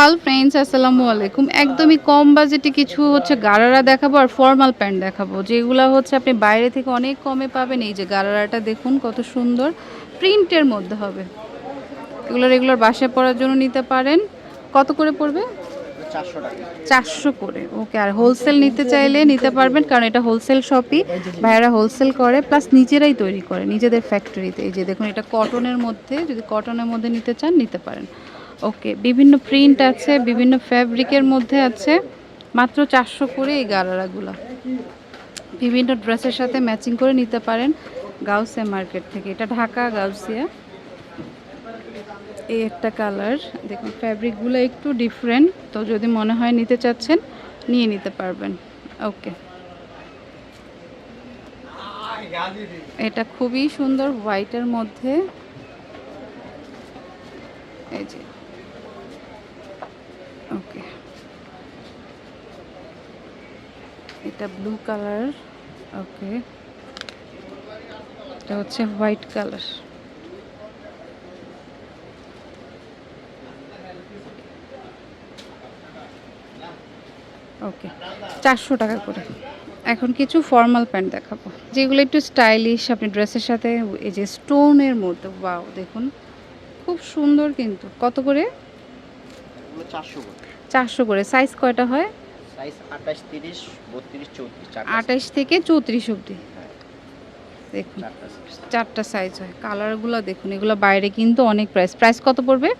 Hello friends আসসালামু আলাইকুম। একদমই কম বাজেটে কিছু হচ্ছে গারারা দেখাবো আর ফর্মাল প্যান্ট দেখাবো। যেগুলো হচ্ছে আপনি বাইরে থেকে অনেক কমে পাবেন। এই যে গারারাটা দেখুন কত সুন্দর। প্রিন্টের মধ্যে হবে। এগুলো রেগুলার বাসায় পরার জন্য নিতে পারেন। কত করে পড়বে? চারশো করে। ওকে আর হোলসেল নিতে চাইলে নিতে পারবেন কারণ এটা হোলসেল শপই ভাইয়েরা হোলসেল করে প্লাস নিজেরাই তৈরি করে নিজেদের ফ্যাক্টরিতে এই যে দেখুন এটা কটনের মধ্যে যদি কটনের মধ্যে নিতে চান নিতে পারেন। ওকে বিভিন্ন প্রিন্ট আছে, বিভিন্ন ফ্যাব্রিকের মধ্যে আছে। মাত্র চারশো করে এই গারারাগুলো বিভিন্ন ড্রেসের সাথে ম্যাচিং করে নিতে পারেন গাউসিয়া মার্কেট থেকে। এটা ঢাকা, গাউসিয়া। এই একটা কালার দেখুন ফ্যাব্রিকগুলো একটু ডিফারেন্ট তো যদি মনে হয় নিতে চাচ্ছেন, নিয়ে নিতে পারবেন। ওকে এটা খুবই সুন্দর হোয়াইটের মধ্যে এই যে ওকে এটা ব্লু কালার ওকে এটা হচ্ছে হোয়াইট কালার ওকে চারশো টাকা করে। এখন কিছু ফর্মাল প্যান্ট দেখাবো। যেগুলো একটু স্টাইলিশ আপনি ড্রেসের সাথে এই যে স্টোনের মধ্যে বাও দেখুন। খুব সুন্দর কিন্তু। কত করে? চারশো করে। চারশো করে। সাইজ কয়টা হয়? সাইজ আঠাশ তিরিশ বত্রিশ চৌত্রিশ চারটা আঠাশ থেকে চৌত্রিশ অবধি। হ্যাঁ। দেখুন চারটা সাইজ হয়। কালারগুলো দেখুন এগুলো বাইরে কিন্তু অনেক প্রাইস প্রাইস কত পড়বে?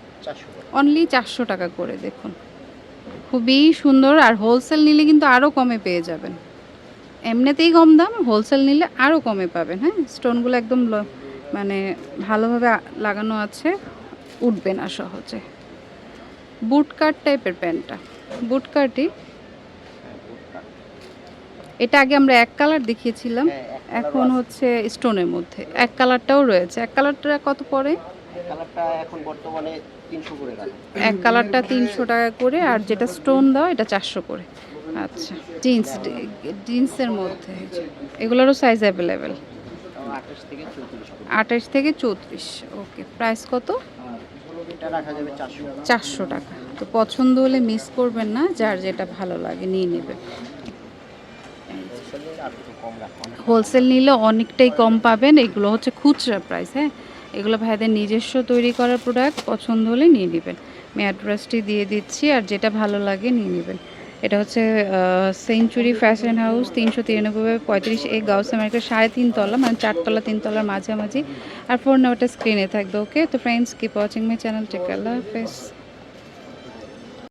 অনলি চারশো টাকা করে দেখুন। খুবই সুন্দর আর হোলসেল নিলে কিন্তু আরও কমে পেয়ে যাবেন। এমনিতেই কম দাম হোলসেল নিলে আরও কমে পাবেন হ্যাঁ? স্টোনগুলো একদম মানে ভালোভাবে লাগানো আছে উঠবে না সহজে। বুট কাট টাইপের প্যান্টটা। বুট এটা আগে আমরা এক কালার দেখিয়েছিলাম। হ্যাঁ, এখন হচ্ছে স্টোনের মধ্যে। এক কালারটাও রয়েছে। এক কালারটা কত পড়ে? এক কালারটা তিনশো টাকা করে আর যেটা স্টোন দাও এটা চারশো করে। আচ্ছা জিন্স জিন্সের মধ্যে। এগুলোরও সাইজ অ্যাভেলেবেল আঠাশ থেকে চৌত্রিশ ওকে প্রাইস কত? চারশো। টাকা। তো পছন্দ হলে মিস করবেন না যার যেটা ভালো লাগে নিয়ে নেবে। হোলসেলে নিলে অনেকটাই কম পাবেন। এগুলো হচ্ছে খুচরা প্রাইস হ্যাঁ? এগুলো ভাইদের নিজস্ব তৈরি করা প্রোডাক্ট পছন্দ হলে নিয়ে নেবেন। আমি অ্যাড্রেসটি দিয়ে দিচ্ছি আর যেটা ভালো লাগে নিয়ে নেবেন। এটা হচ্ছে সেঞ্চুরি ফ্যাশন হাউস তিনশো তিরানব্বই পঁয়ত্রিশ এ গাউস আমেরিকার সাড়ে তিনতলা মানে চারতলা, তিনতলার মাঝামাঝি। আর ফোন নাম্বারটা স্ক্রিনে থাকবে ওকে তো friends keep watching my channel take আল্লাহ হাফেজ।